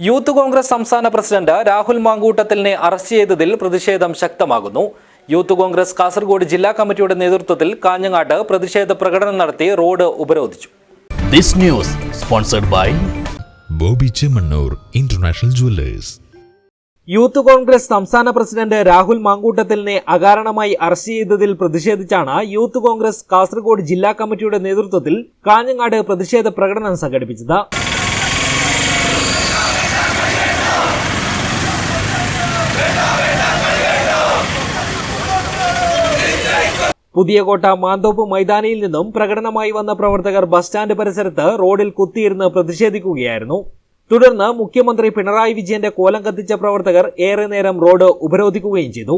Youth Congress സംസ്ഥാന president Rahul മാങ്കൂട്ടത്തിലിനെ arrest ചെയ്തതിൽ പ്രതിഷേധം ശക്തമാകുന്നു. യൂത്ത് കോൺഗ്രസ് കാസർഗോഡ് ജില്ലാ കമ്മിറ്റിയുടെ നേതൃത്വത്തിൽ കാഞ്ഞങ്ങാട്ട് പ്രതിഷേധ പ്രകടനം നടത്തി റോഡ് ഉപരോധിച്ചു. Bobby Chemmanur international jewellers. Youth Congress സംസ്ഥാന പ്രസിഡന്റ് രാഹുൽ മാങ്കൂട്ടത്തിലിനെ അകാരണമായി അറസ്റ്റ് ചെയ്തതിൽ പ്രതിഷേധിച്ചാണ് യൂത്ത് കോൺഗ്രസ് കാസർഗോഡ് ജില്ലാ കമ്മിറ്റിയുടെ നേതൃത്വത്തിൽ കാഞ്ഞങ്ങാട് പ്രതിഷേധ പ്രകടനം സംഘടിപ്പിച്ചത്. പുതിയകോട്ട മാന്തോപ്പ് മൈതാനിയിൽ നിന്നും പ്രകടനമായി വന്ന പ്രവർത്തകർ ബസ് സ്റ്റാൻഡ് പരിസരത്ത് റോഡിൽ കുത്തിയിരുന്ന് പ്രതിഷേധിക്കുകയായിരുന്നു. തുടർന്ന് മുഖ്യമന്ത്രി പിണറായി വിജയന്റെ കോലം കത്തിച്ച പ്രവർത്തകർ ഏറെ നേരം റോഡ് ഉപരോധിക്കുകയും ചെയ്തു.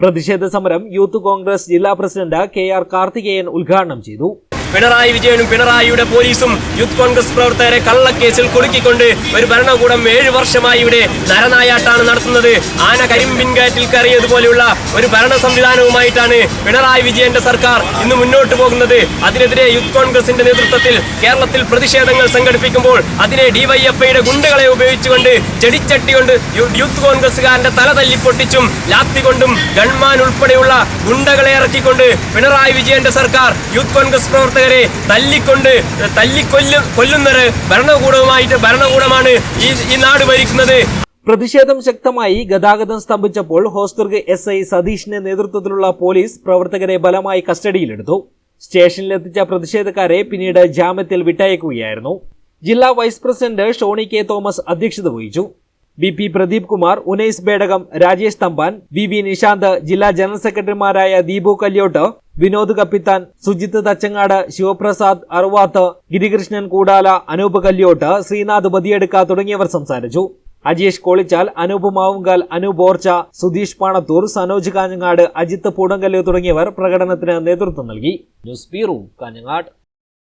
പ്രതിഷേധ സമരം യൂത്ത് കോൺഗ്രസ് ജില്ലാ പ്രസിഡന്റ് കെ ആർ കാർത്തികേയൻ ഉദ്ഘാടനം ചെയ്തു പിണറായി വിജയനും പിണറായിയുടെ പോലീസും യൂത്ത് കോൺഗ്രസ് പ്രവർത്തകരെ കള്ളക്കേസിൽ കുടുക്കിക്കൊണ്ട് ഒരു ഭരണകൂടം ഏഴു വർഷമായി ഇവിടെ നരനായാട്ടാണ് നടത്തുന്നത്. ആന കരിമ്പിൻകാറ്റിൽ കയറിയതുപോലെയുള്ള ഒരു ഭരണ സംവിധാനവുമായിട്ടാണ് പിണറായി വിജയന്റെ സർക്കാർ ഇന്ന് മുന്നോട്ട് പോകുന്നത്. അതിനെതിരെ യൂത്ത് കോൺഗ്രസിന്റെ നേതൃത്വത്തിൽ കേരളത്തിൽ പ്രതിഷേധങ്ങൾ സംഘടിപ്പിക്കുമ്പോൾ അതിനെ ഡിവൈഎഫ്ഐയുടെ ഗുണ്ടകളെ ഉപയോഗിച്ചുകൊണ്ട് ചെടിച്ചട്ടി കൊണ്ട് യൂത്ത് കോൺഗ്രസുകാരന്റെ തല തല്ലിപ്പൊട്ടിച്ചും ലാത്തി കൊണ്ടും ഗൺമാൻ ഉൾപ്പെടെയുള്ള ഗുണ്ടകളെ ഇറക്കിക്കൊണ്ട് പിണറായി വിജയന്റെ സർക്കാർ യൂത്ത് കോൺഗ്രസ് പ്രവർത്തകരെ തല്ലിക്കൊണ്ട് തല്ലിക്കൊല്ലു കൊല്ലുന്നത് ഭരണകൂടവുമായിട്ട് ഭരണകൂടമാണ് ഈ ഈ നാട് ഭരിക്കുന്നത്. പ്രതിഷേധം ശക്തമായി ഗതാഗതം സ്തംഭിച്ചപ്പോൾ ഹോസ്ദുർഗ് എസ് ഐ സതീഷിന്റെ നേതൃത്വത്തിലുള്ള പോലീസ് പ്രവർത്തകരെ ബലമായി കസ്റ്റഡിയിലെടുത്തു. സ്റ്റേഷനിലെത്തിച്ച പ്രതിഷേധക്കാരെ പിന്നീട് ജാമ്യത്തിൽ വിട്ടയക്കുകയായിരുന്നു. ജില്ലാ vice president Shoni K Thomas അധ്യക്ഷത വഹിച്ചു. B P Pradeep Kumar Unais Bedakam Rajesh Thampan V V Nishanth ജില്ലാ ജനറൽ സെക്രട്ടറിമാരായ ദീപു കല്യോട്ട് വിനോദ് കപ്പിത്താൻ സുജിത്ത് തച്ചങ്ങാട് ശിവപ്രസാദ് അറുവാത്ത് ഗിരികൃഷ്ണൻ കൂടാല അനൂപ് കല്യോട്ട് ശ്രീനാഥ് ബദിയെടുക്ക തുടങ്ങിയവർ സംസാരിച്ചു. അജീഷ് കോളിച്ചാൽ അനൂപ് മാവുങ്കാൽ അനൂപ് ഓർച്ച സുധീഷ് പാണത്തൂർ സനോജ് കാഞ്ഞങ്ങാട് അജിത്ത് പൂടങ്കൽ തുടങ്ങിയവർ പ്രകടനത്തിന് നേതൃത്വം നൽകി. News bureau Kanhangad.